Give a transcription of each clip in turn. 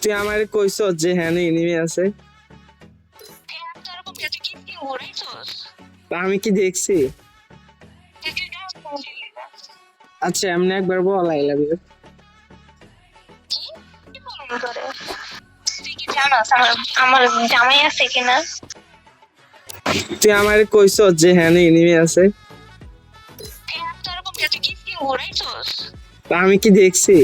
তুই আমার কইছ যে হ্যাঁ এনিমি আছে। আমি কি দেখছি? আচ্ছা এমনি একবার বল আই লাভ ইউ জামাই আছে কিনা তুই আমার কইছ যে হ্যাঁ এনিমি আছে। আমি কি দেখছি?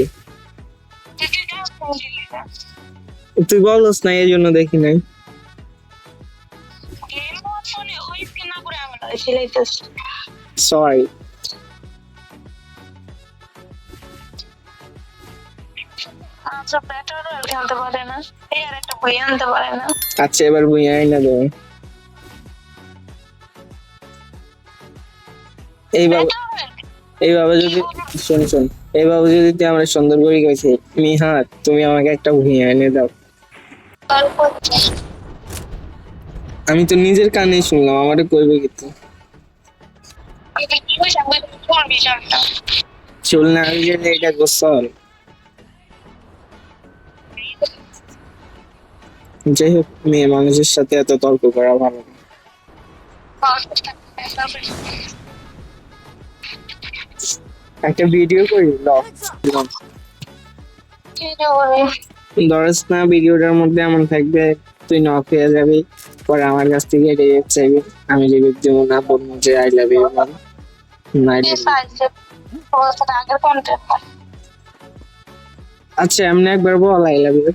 তুই বলস না এই জন্য দেখি নাই। সরি আচ্ছা ব্যাটার রয়্যাল খেলতে পারে না। এই আর একটা বই আনতে পারে না। আচ্ছা এবার বুঝে আই না দেবো Royale? এইভাবে যদি শোন শোন। এইভাবে যদি তুই আমার সুন্দর করে গেছে মিহা, তুমি আমাকে একটা ভুঁইয়া এনে দাও। আমি তো নিজের কানে শুনলাম আমারে কইবে কিন্তু চল না যে এটা গোসল। যাই হোক, মেয়ে মানুষের সাথে এত তর্ক করা ভালো না। একটা ভিডিও করি? ধরস না ভিডিওটার মধ্যে এমন থাকবে, তুই নক হয়ে যাবি, পরে আমার কাছ থেকে রেট চাইবি আমি রিভিউ দেবো না বলব যে আই লাভ ইউ না হয়। আচ্ছা এমনি একবার বল আই লাভ ইউ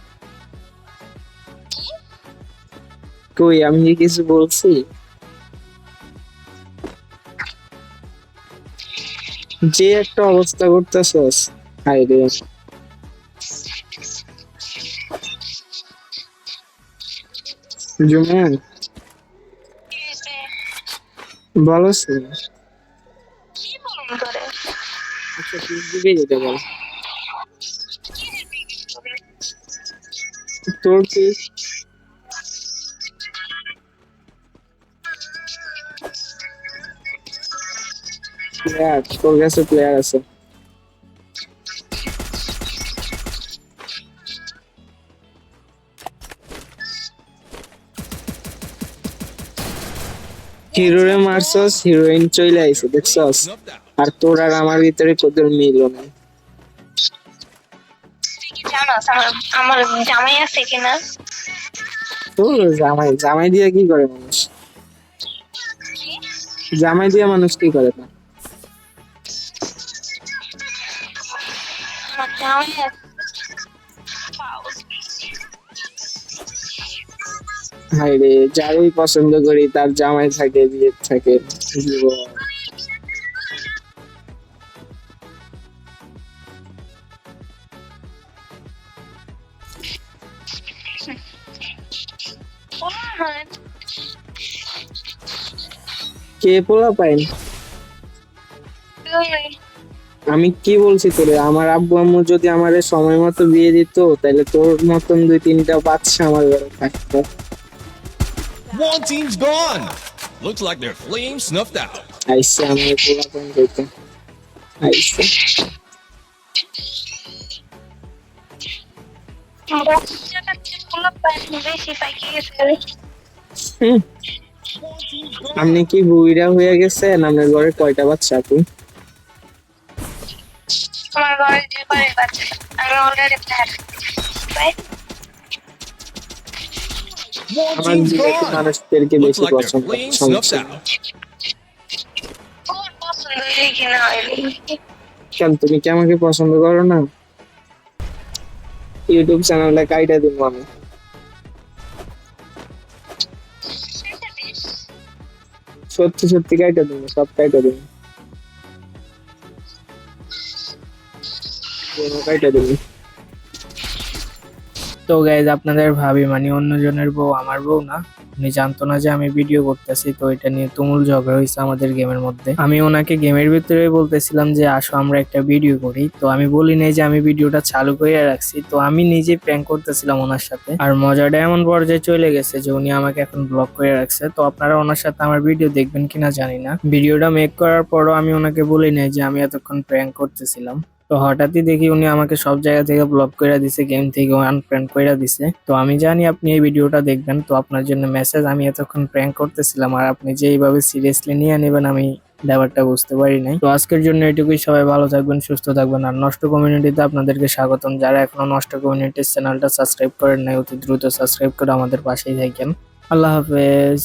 কই, আমি কিছু বলছি যে একটা অবস্থা করতেছস হাই রে জুমান তোরে? আচ্ছা তুই দিবি বল? তোর কি প্লেয়ার তোর কাছে প্লেয়ার আছে হিরোরে মারছস হিরোইন চলে আইছে দেখছস আর তোর আর আমার ভিতরে তোদের মিলও নাই আমার জামাই আছে কিনা তোর জামাই জামাই দিয়ে কি করে মানুষ জামাই দিয়ে মানুষ কি করে না আমার জামাই আছে পাও। হাই রে যারই পছন্দ করি তার জামাই থাকে বিয়ে থাকে জীবন হ্যাঁ, কে পোলা পাইন তুই আমি কি বলছি তোরে আমার আব্বু আম্মু যদি আমার সময় মতো বিয়ে দিত তাহলে তোর মতন দুই তিনটা বাচ্চা আমার ঘরে থাকতো One team's gone. Looks like their flame snuffed out. আইসে আমার পোলা পাইন করতে আইসে বাচ্চাটা কি কোনো পাই বেশি পাই কি গেছে রে? হুম, আপনি কি বুইরা হয়ে গেছেন আপনার ঘরে কয়টা বাচ্চা আপু আমার ঘরে যে বাচ্চা অলরেডি মানুষদেরকে বেশি পছন্দ সমস্যা কেন তুমি কি আমাকে পছন্দ করো না? ইউটিউব চ্যানেলটা কাইটা দিব আমি। সত্যি সত্যি কাইটা দিব সব কাইটা দিব। তো গাইজ আপনাদের ভাবি মানে অন্যজনের বউ আমার বউ না। উনি জানতো না যে আমি ভিডিও করতেছি, তো এটা নিয়ে তুমুল ঝগড়া হয়েছে আমাদের গেমের মধ্যে। আমি ওনাকে গেমের ভিতরে বলতেছিলাম যে, আসো, আমরা একটা ভিডিও করি। তো আমি বলি নাই যে, আমি ভিডিওটা চালু করে রাখছি। তো আমি নিজে প্র্যাঙ্ক করতেছিলাম ওনার সাথে। আর মজাটা এমন পর্যায়ে চলে গেছে যে, উনি আমাকে এখন ব্লক করে রাখছে। তো আপনারা ওনার সাথে আমার ভিডিও দেখবেন কিনা জানি না। ভিডিওটা মেক করার পরও আমি ওনাকে বলি নাই যে, আমি এতক্ষণ প্র্যাঙ্ক করতেছিলাম। তো হঠাৎই দেখি উনি আমাকে সব জায়গা থেকে ব্লক করে দিছে গেম থেকে আনফ্রেন্ড করে দিছে। তো আমি জানি আপনি এই ভিডিওটা দেখবেন, তো আপনার জন্য মেসেজ আমি এতক্ষণ প্র্যাঙ্ক করতেছিলাম আর আপনি যে এইভাবে সিরিয়াসলি নিয়ে নেবেন আমি ব্যাপারটা বুঝতে পারি নাই। তো আজকের জন্য এটুকুই, সবাই ভালো থাকবেন, সুস্থ থাকবেন আর নষ্ট কমিউনিটিতে আপনাদেরকে স্বাগতম। যারা এখনও নষ্ট কমিউনিটির চ্যানেলটা সাবস্ক্রাইব করেন নাই, অতি দ্রুত সাবস্ক্রাইব করে আমাদের পাশেই থাকেন। আল্লাহ হাফেজ।